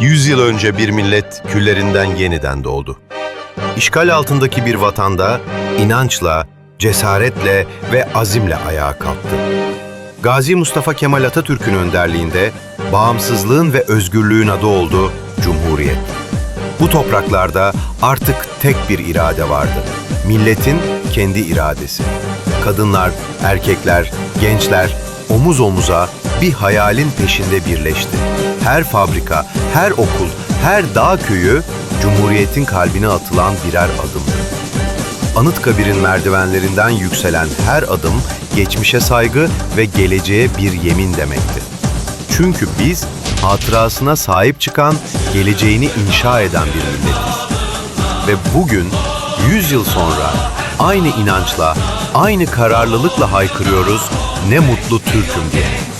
100 yıl önce bir millet küllerinden yeniden doğdu. İşgal altındaki bir vatanda inançla, cesaretle ve azimle ayağa kalktı. Gazi Mustafa Kemal Atatürk'ün önderliğinde bağımsızlığın ve özgürlüğün adı oldu Cumhuriyet. Bu topraklarda artık tek bir irade vardı. Milletin kendi iradesi. Kadınlar, erkekler, gençler omuz omuza bir hayalin peşinde birleşti. Her fabrika, her okul, her dağ köyü Cumhuriyet'in kalbine atılan birer adımdı. Anıtkabir'in merdivenlerinden yükselen her adım geçmişe saygı ve geleceğe bir yemin demekti. Çünkü biz hatırasına sahip çıkan, geleceğini inşa eden bir milletiz. Ve bugün 100 yıl sonra aynı inançla, aynı kararlılıkla haykırıyoruz ne mutlu Türk'üm diye.